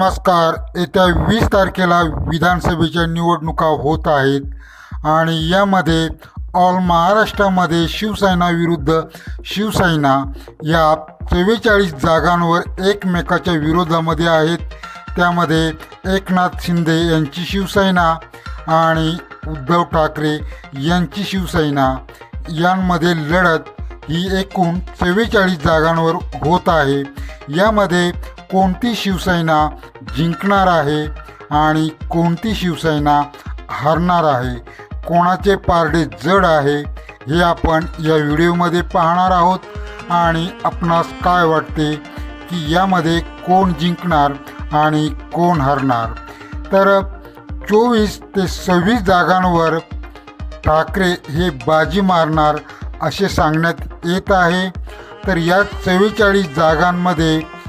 नमस्कार. येत्या वीस तारखेला विधानसभेच्या निवडणुका होत आहेत आणि यामध्ये ऑल महाराष्ट्रामध्ये शिवसेना विरुद्ध शिवसेना या चव्वेचाळीस जागांवर एकमेकाच्या विरोधामध्ये आहेत. त्यामध्ये एकनाथ शिंदे यांची शिवसेना आणि उद्धव ठाकरे यांची शिवसेना. यांमध्ये लढत ही एकूण चव्वेचाळीस जागांवर होत आहे. यामध्ये कोणती शिवसेना जिंकणार आहे आणि कोणती शिवसेना हरणार आहे? कोणाचे पारडे जड आहे? हे आपण या व्हिडिओमध्ये पाहणार आहोत. आणि आपणास काय वाटते की यामध्ये कोण जिंकणार आणि कोण हरणार? तर चोवीस ते सव्वीस जागांवर ठाकरे हे बाजी मारणार असे सांगण्यात येत आहे. तर या चव्वेचाळीस जागांमध्ये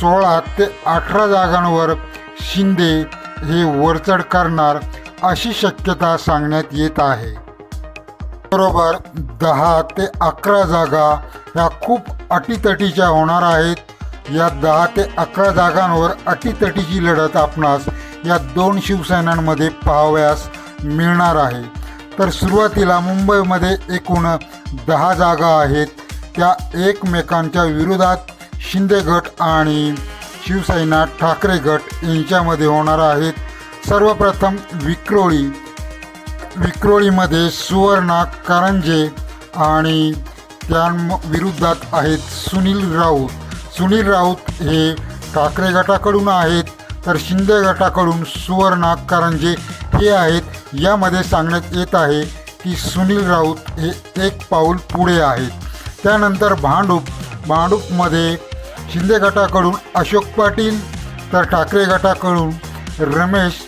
सोळा ते अठरा जागांवर शिंदे हे वरचढ करणार अशी शक्यता सांगण्यात येत आहे. बरोबर दहा ते अकरा जागा ह्या खूप अटीतटीच्या होणार आहेत. या दहा ते अकरा जागांवर अटीतटीची लढत आपणास या दोन शिवसेनांमध्ये पाहावयास मिळणार आहे. तर सुरुवातीला मुंबईमध्ये एकूण दहा जागा आहेत. त्या एकमेकांच्या विरोधात शिंदे गट आणि शिवसेना ठाकरे गट यांच्यामध्ये होणार आहेत. सर्वप्रथम विक्रोळी विक्रोळीमध्ये सुवर्णा कारंजे आणि त्या विरुद्धात आहेत सुनील राऊत. सुनील राऊत हे ठाकरे गटाकडून आहेत तर शिंदे गटाकडून सुवर्णा कारंजे हे आहेत. यामध्ये सांगण्यात येत आहे की सुनील राऊत हे एक पाऊल पुढे आहेत. त्यानंतर भांडूप भांडूपमध्ये शिंदे गटाकडून अशोक पाटील तर ठाकरे गटाकडून रमेश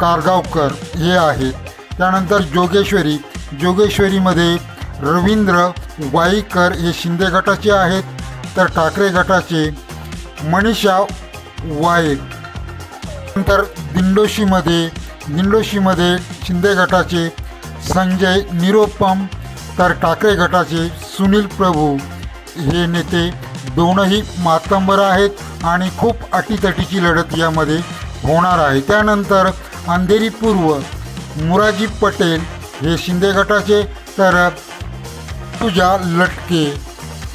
कारगावकर हे आहेत. त्यानंतर जोगेश्वरी जोगेश्वरीमध्ये रवींद्र वाईकर हे शिंदे गटाचे आहेत तर ठाकरे गटाचे मनीषा वाईक. नंतर दिंडोशीमध्ये दिंडोशीमध्ये शिंदे गटाचे संजय निरोपम तर ठाकरे गटाचे सुनील प्रभू हे नेते दोनही मातंबर आहेत आणि खूप अटीतटीची लढत यामध्ये होणार आहे. त्यानंतर अंधेरी पूर्व मुराजी पटेल हे शिंदे गटाचे तर ऋतुजा लटके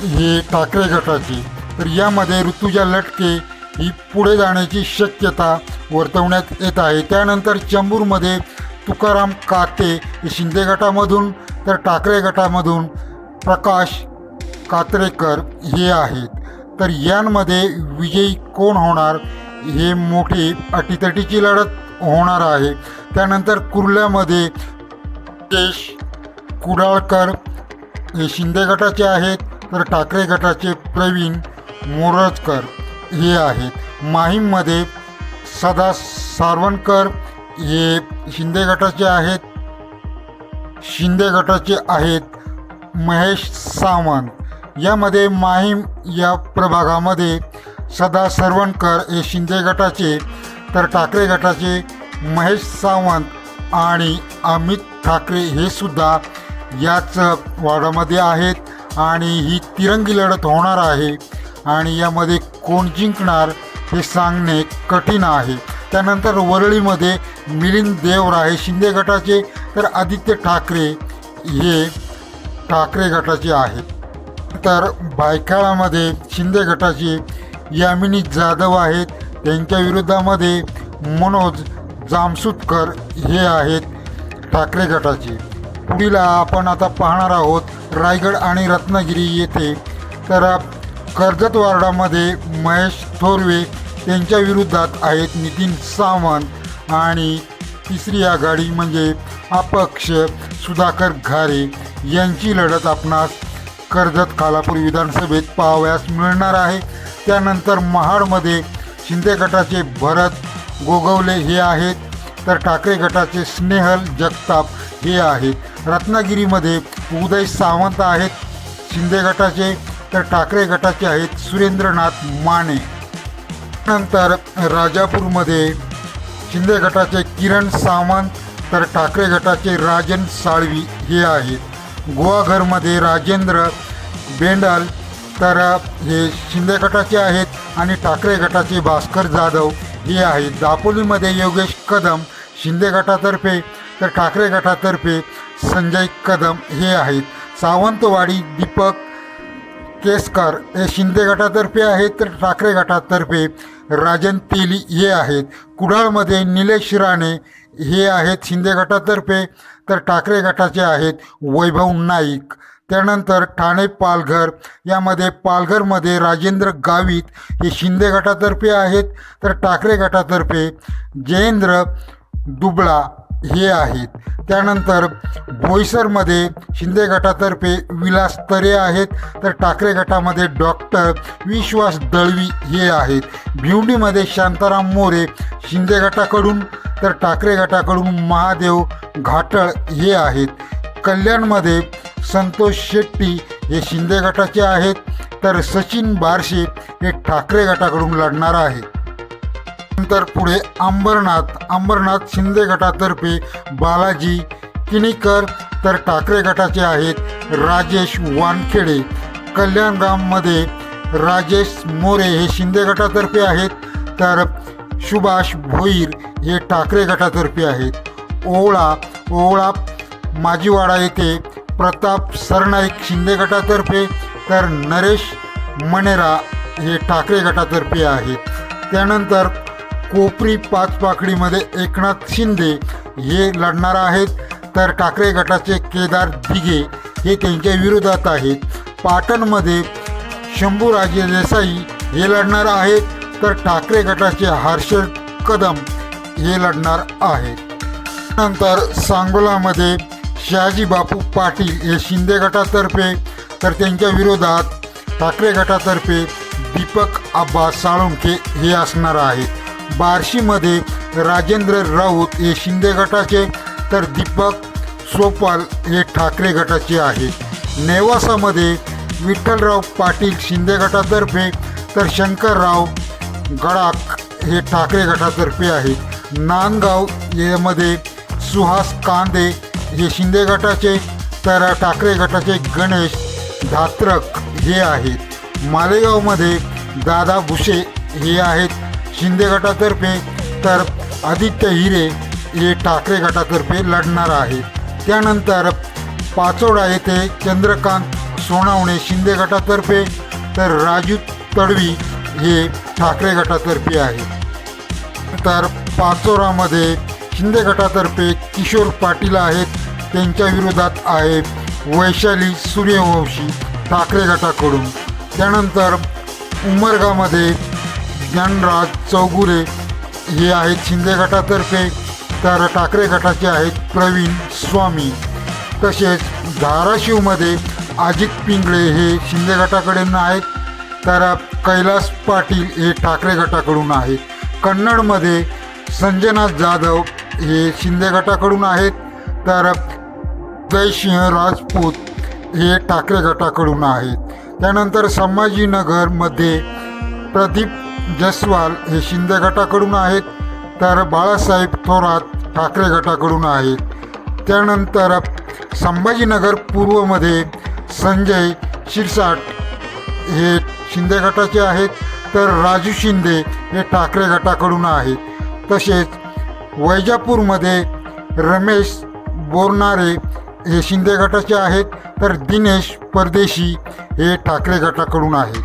हे ठाकरे गटाचे. तर यामध्ये ऋतुजा लटके ही पुढे जाण्याची शक्यता वर्तवण्यात येत आहे. त्यानंतर चंबूरमध्ये तुकाराम काते हे शिंदे गटामधून तर ठाकरे गटामधून प्रकाश कात्रेकर हे आहेत. तर यांमध्ये विजयी कोण होणार हे मोठी अटीतटीची लढत होणार आहे. त्यानंतर कुर्ल्यामध्ये केश कुडाळकर हे शिंदे गटाचे आहेत. तर ठाकरे गटाचे प्रवीण मोरजकर हे आहेत. माहीममध्ये सदा सारवणकर हे शिंदे गटाचे आहेत. शिंदे गटाचे आहेत महेश सावंत. यामध्ये माहीम या प्रभागामध्ये सदा सरवणकर हे शिंदे गटाचे तर ठाकरे गटाचे महेश सावंत आणि अमित ठाकरे हे सुद्धा याच वार्डामध्ये आहेत आणि ही तिरंगी लढत होणार आहे. आणि यामध्ये कोण जिंकणार हे सांगणे कठीण आहे. त्यानंतर वरळीमध्ये मिलिंद देवराय शिंदे गटाचे तर आदित्य ठाकरे हे ठाकरे गटाचे आहेत. तर बायकाळामध्ये शिंदे गटाचे यामिनी जाधव आहेत. त्यांच्या विरोधामध्ये मनोज जामसुतकर हे आहेत ठाकरे गटाचे. पुढील आपण आता पाहणार आहोत रायगड आणि रत्नागिरी येथे. तर कर्जत वार्डामध्ये महेश थोरवे त्यांच्या विरोधात आहेत नितीन सावंत आणि तिसरी आघाडी म्हणजे अपक्ष सुधाकर घारे यांची लढत आपणास कर्जत खालापूर विधानसभेत पाहावयास मिळणार आहे. त्यानंतर महाडमध्ये शिंदे गटाचे भरत गोगवले हे आहेत. तर ठाकरे गटाचे स्नेहल जगताप हे आहेत. रत्नागिरीमध्ये उदय सावंत आहेत. शिंदे गटाचे तर ठाकरे गटाचे आहेत सुरेंद्रनाथ माने. नंतर राजापूरमध्ये शिंदे गटाचे किरण सावंत तर ठाकरे गटाचे राजन साळवी हे आहेत. गुहाघरमध्ये राजेंद्र बेंडल तर हे शिंदे गटाचे आहेत आणि ठाकरे गटाचे भास्कर जाधव हे आहेत. दापोलीमध्ये योगेश कदम शिंदे गटातर्फे तर ठाकरे गटातर्फे संजय कदम हे आहेत. सावंतवाडी दीपक केसकर हे शिंदे गटातर्फे आहेत तर ठाकरे गटातर्फे राजन तेली हे आहेत. कुडाळमध्ये निलेश राणे हे आहेत शिंदे गटातर्फे तर ठाकरे गटाचे आहेत वैभव नाईक. त्यानंतर ठाणे पालघर यामध्ये पालघरमध्ये राजेंद्र गावित हे शिंदे गटातर्फे आहेत तर ठाकरे गटातर्फे जयेंद्र दुबळा हे आहेत. त्यानंतर बोईसरमध्ये शिंदे गटातर्फे विलास तरे आहेत. तर ठाकरे गटामध्ये डॉक्टर विश्वास दळवी हे आहेत. भिवंडीमध्ये शांताराम मोरे शिंदे गटाकडून तर ठाकरे गटाकडून महादेव घाटळ हे आहेत. कल्याणमध्ये संतोष शेट्टी हे शिंदे गटाचे आहेत. तर सचिन बारशे हे ठाकरे गटाकडून लढणार आहेत. नंतर पुढे अंबरनाथ अंबरनाथ शिंदे गटातर्फे बालाजी किणीकर तर ठाकरे गटाचे आहेत राजेश वानखेडे. कल्याणगाममध्ये राजेश मोरे हे शिंदे गटातर्फे आहेत तर सुभाष भोईर हे ठाकरे गटातर्फे आहेत. ओवळा ओवळा माजीवाडा येथे प्रताप सरनाईक शिंदे गटातर्फे तर नरेश मनेरा हे ठाकरे गटातर्फे आहेत. त्यानंतर कोपरी पाचपाकडीमध्ये एकनाथ शिंदे हे लढणार आहेत. तर ठाकरे गटाचे केदार दिघे हे त्यांच्या विरोधात आहेत. पाटणमध्ये शंभूराजे देसाई हे लढणार आहेत. तर ठाकरे गटाचे हर्षद कदम हे लढणार आहेत. नंतर सांगोलामध्ये शहाजी बापू पाटील हे शिंदे गटातर्फे तर त्यांच्या विरोधात ठाकरे गटातर्फे दीपक आब्बा साळुंके हे असणार आहेत. बार्शीमध्ये राजेंद्र राऊत हे शिंदे गटाचे तर दीपक सोपाल हे ठाकरे गटाचे आहे. नेवासामध्ये विठ्ठलराव पाटील शिंदे गटातर्फे तर शंकरराव गडाख हे ठाकरे गटातर्फे आहे. नांदगाव यामध्ये सुहास कांदे हे शिंदे गटाचे तर ठाकरे गटाचे गणेश धात्रक हे आहेत. मालेगावमध्ये दादा भुसे हे आहेत. शिंदे गटातर्फे तर आदित्य हिरे हे ठाकरे गटातर्फे लढणार आहेत. त्यानंतर पाचोडा येथे चंद्रकांत सोनावणे शिंदे गटातर्फे तर राजू तडवी हे ठाकरे गटातर्फे आहेत. तर पाचोरामध्ये शिंदे गटातर्फे किशोर पाटील आहेत. त्यांच्या विरोधात आहे वैशाली सूर्यवंशी ठाकरे गटाकडून. त्यानंतर उमरगामध्ये ज्ञानराज चौगुरे हे आहेत शिंदे गटातर्फे तर ठाकरे गटाचे आहेत प्रवीण स्वामी. तसेच धाराशिवमध्ये अजित पिंगळे हे शिंदे गटाकडून आहेत तर कैलास पाटील हे ठाकरे गटाकडून आहेत. कन्नडमध्ये संजना जाधव हे शिंदे गटाकडून आहेत तर जयसिंह राजपूत हे ठाकरे गटाकडून आहेत. त्यानंतर संभाजीनगरमध्ये प्रदीप जसवाल हे शिंदे गटाकडून आहेत तर बाळासाहेब थोरात ठाकरे गटाकडून आहेत. त्यानंतर संभाजीनगर पूर्वमध्ये संजय शिरसाट हे शिंदे गटाचे आहेत तर राजू शिंदे हे ठाकरे गटाकडून आहेत. तसेच वैजापूरमध्ये रमेश बोरनारे हे शिंदे गटाचे आहेत तर दिनेश परदेशी हे ठाकरे गटाकडून आहेत.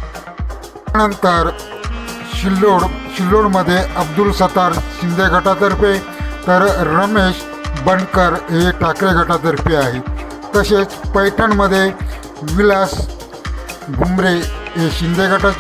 त्यानंतर शिल्लोड शिल्लोडमध्ये अब्दुल सतार शिंदे गटातर्फे तर रमेश बनकर हे ठाकरे गटातर्फे आहेत. तसेच पैठणमध्ये विलास घुमरे हे शिंदे गटाचे